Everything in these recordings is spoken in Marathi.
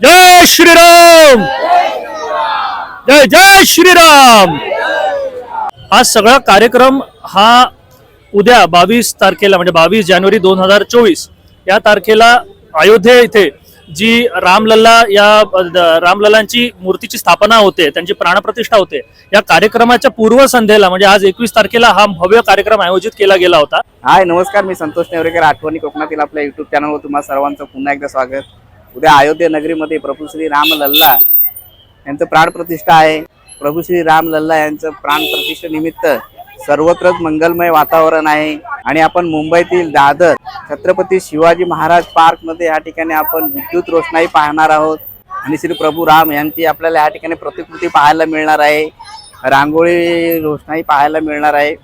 जय श्रीराम! जय जय श्रीराम! हा सगळा कार्यक्रम हा उद्या बावीस तारखेला म्हणजे बावीस जानेवारी दोन हजार चोवीस या तारखेला अयोध्या इथे जी रामलल्ला या रामलल्लांची मूर्तीची स्थापना होते त्यांची प्राणप्रतिष्ठा होते या कार्यक्रमाच्या पूर्वसंध्येला म्हणजे आज एकवीस तारखेला हा भव्य कार्यक्रम आयोजित केला गेला होता. हाय नमस्कार मी संतोष नेवरेकर आठवणी कोकणातील आपल्या युट्यूब चॅनलवर तुम्हाला सर्वांचं पुन्हा एकदा स्वागत. उद्या अयोध्या नगरीमध्ये प्रभू श्री राम लल्ला यांचं प्राणप्रतिष्ठा आहे. प्रभू श्री राम लल्ला यांचं प्राणप्रतिष्ठेनिमित्त सर्वत्रच मंगलमय वातावरण आहे. आणि आपण मुंबईतील दादर छत्रपती शिवाजी महाराज पार्कमध्ये या ठिकाणी आपण विद्युत रोषणाई पाहणार आहोत. आणि श्री प्रभू राम यांची आपल्याला या ठिकाणी प्रतिकृती पाहायला मिळणार आहे. रांगोळी रोषणाई पाहायला मिळणार आहे.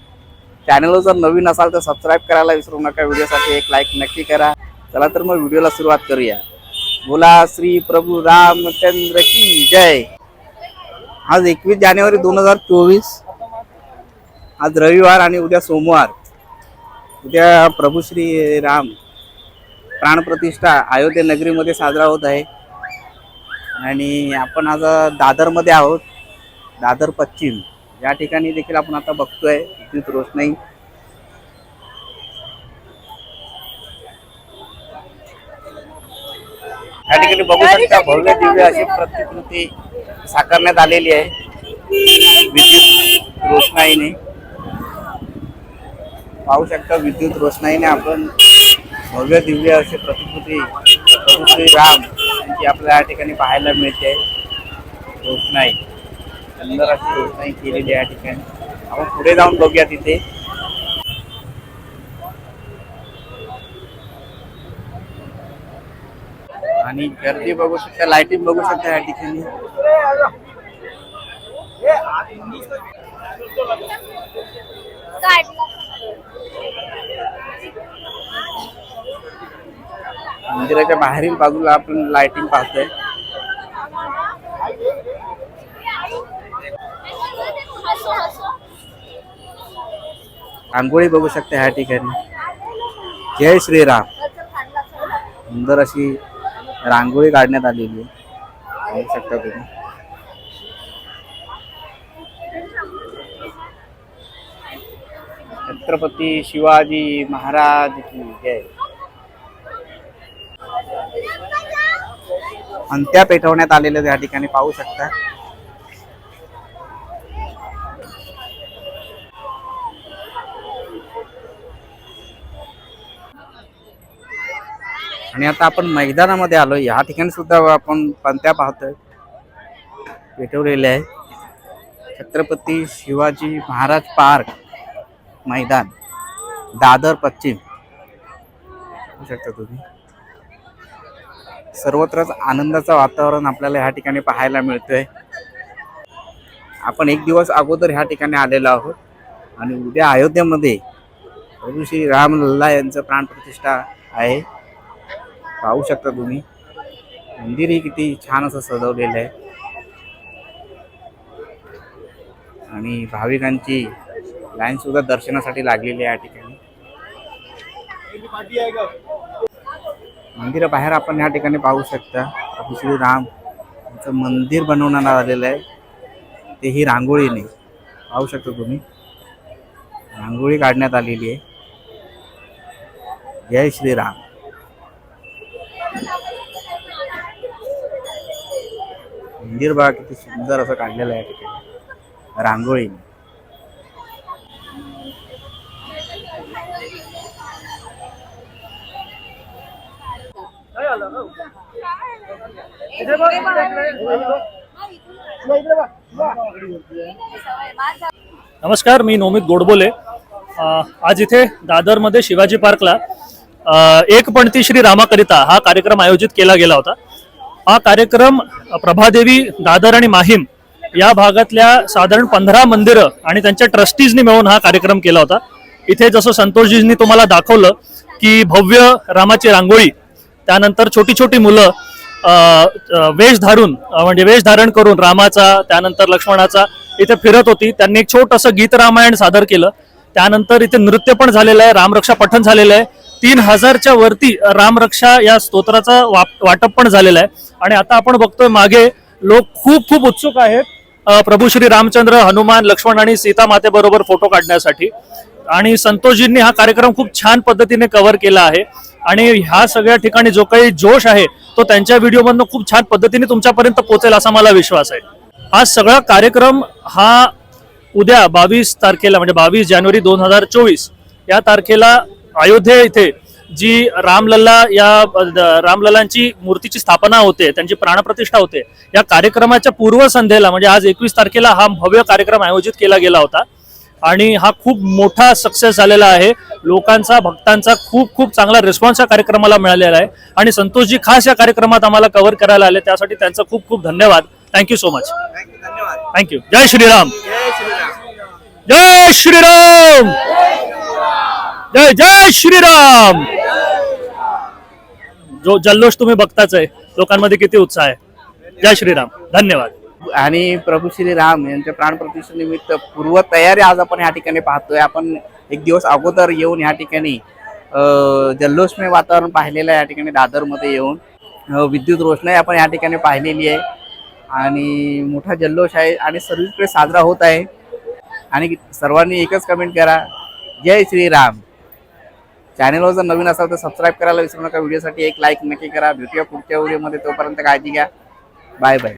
चॅनलवर जर नवीन असाल तर सबस्क्राईब करायला विसरू नका. व्हिडिओसाठी एक लाईक नक्की करा. चला तर मग व्हिडिओला सुरुवात करूया. बोला श्री प्रभू रामचंद्र की जय. आज एकवीस जानेवारी दोन हजार चोवीस. आज रविवार आणि उद्या सोमवार. उद्या प्रभू श्री राम प्राणप्रतिष्ठा अयोध्या नगरीमध्ये साजरा होत आहे. आणि आपण आज दादरमध्ये आहोत. दादर पश्चिम. या ठिकाणी देखील आपण आता बघतोय. विद्युत रोषणाई. या ठिकाणी बघू शकता भव्य दिव्य अशी प्रतिकृती साकारण्यात आलेली आहे. विद्युत रोषणाईने. पाहू शकता विद्युत रोषणाईने आपण भव्य दिव्य अशी प्रतिकृती प्रभू श्री राम यांची आपल्याला या ठिकाणी पाहायला मिळते. रोषणाई. सुंदर अशी रोषणाई केलेली आहे या ठिकाणी. आपण पुढे जाऊन बघूया तिथे. आणि गर्दी बघू शकता लाइटिंग बघू शकता या ठिकाणी. मंदिराच्या बाहेरील बाजूला आपण लाइटिंग पाहतोय. रांगोळी बघू शकता ह्या ठिकाणी. जय श्रीराम. सुंदर अशी रांगोळी काढण्यात आलेली आहे. शकता तुम्ही. छत्रपती शिवाजी महाराज की जय. अंत्या पेटवण्यात आलेल्या या ठिकाणी पाहू शकता. आणि आता आपण मैदानामध्ये आलो या ठिकाणी सुद्धा आपण पंत्या पाहतोय. पेटवलेले आहे. छत्रपती शिवाजी महाराज पार्क मैदान दादर पश्चिम. शकता तुम्ही. सर्वत्रच आनंदाचं वातावरण आपल्याला ह्या ठिकाणी पाहायला मिळतंय. आपण एक दिवस अगोदर ह्या ठिकाणी आलेलो आहोत. आणि उद्या अयोध्येमध्ये प्रभू श्री राम लल्ला यांचं प्राणप्रतिष्ठा आहे. पाहू शकता तुम्ही. मंदिरही किती छान असं सजवलेलं आहे. आणि भाविकांची लाईन सुद्धा दर्शनासाठी लागलेली आहे या ठिकाणी. मंदिराबाहेर आपण या ठिकाणी पाहू शकता. श्री राम यांचं मंदिर बनवण्यात आलेलं आहे. ते ही रांगोळीने. पाहू शकता तुम्ही. रांगोळी काढण्यात आलेली आहे. जय श्रीराम. मंदिर बघा किती सुंदर असं काढलेलं आहे या ठिकाणी नमस्कार मी नोमित गोडबोले. आज इथे दादरमध्ये शिवाजी पार्कला एक पणती श्री रामाकरिता हा कार्यक्रम आयोजित केला गेला होता. हा कार्यक्रम प्रभादेवी दादर आणि माहीम या भागातल्या साधारण पंधरा मंदिरं आणि त्यांच्या ट्रस्टीजनी मिळून हा कार्यक्रम केला होता. इथे जसं संतोषजींनी तुम्हाला दाखवलं की भव्य रामाची रांगोळी त्यानंतर छोटी छोटी मुलं वेश धारून म्हणजे वेश धारण करून रामाचा त्यानंतर लक्ष्मणाचा इथे फिरत होती. त्यांनी एक छोटंसं गीत रामायण सादर केलं. त्यानंतर इथे नृत्य पण झालेलं आहे रामरक्षा पठण झालेलं आहे. तीन हजारच्या वरती रामरक्षा या स्तोत्राचा वाप- वाटप पण झालेलं आहे. आणि आता आपण बघतोय मागे लोक खूप खूप उत्सुक आहेत प्रभू श्री रामचंद्र हनुमान लक्ष्मण आणि सीता मातेबरोबर फोटो काढण्यासाठी. आणि संतोषजींनी हा कार्यक्रम खूप छान पद्धतीने कव्हर केला आहे. आणि ह्या सगळ्या ठिकाणी जो काही जोश आहे तो त्यांच्या व्हिडिओमधनं खूप छान पद्धतीने तुमच्यापर्यंत पोहोचेल असा मला विश्वास आहे. हा सगळा कार्यक्रम हा उद्या बावीस तारखेला म्हणजे बावीस जानेवारी दोन हजार चोवीस या तारखेला अयोध्या इथे जी रामलल्ला या रामलल्लांची मूर्तीची स्थापना होते त्यांची प्राणप्रतिष्ठा होते या कार्यक्रमाच्या पूर्वसंध्येला म्हणजे आज एकवीस तारखेला हा भव्य कार्यक्रम आयोजित केला गेला होता. आणि हा खूप मोठा सक्सेस झालेला आहे. लोकांचा भक्तांचा खूप खूप चांगला रिस्पॉन्स या कार्यक्रमाला मिळालेला आहे. आणि संतोषजी खास या कार्यक्रमात आम्हाला कव्हर करायला आले. त्यासाठी त्यांचं खूप खूप धन्यवाद. थँक्यू सो मच धन्यवाद. थँक्यू जय श्रीराम. जय श्रीराम! जय श्रीराम जय श्रीराम! जो जल्लोष तुम्ही बघताच आहे लोकांमध्ये किती उत्साह आहे. जय श्रीराम धन्यवाद. आणि प्रभू श्री राम यांच्या प्राणप्रतिष्ठेनिमित्त पूर्व तयारी आज आपण या ठिकाणी पाहतोय. आपण एक दिवस अगोदर येऊन या ठिकाणी जल्लोषमय वातावरण पाहिलेलं आहे या ठिकाणी दादरमध्ये येऊन. विद्युत रोषणाई आपण या ठिकाणी पाहिलेली आहे. आणि मोठा जल्लोष आहे आणि सर्वीकडे साजरा होत आहे. आणि सर्वांनी एकच कमेंट करा जय श्रीराम. चॅनलवर जर नवीन असाल तर सबस्क्राईब करायला विसरू नका. व्हिडिओसाठी एक लाईक नक्की करा. भेटूया पुढच्या व्हिडिओमध्ये तोपर्यंत काळजी घ्या. Bye bye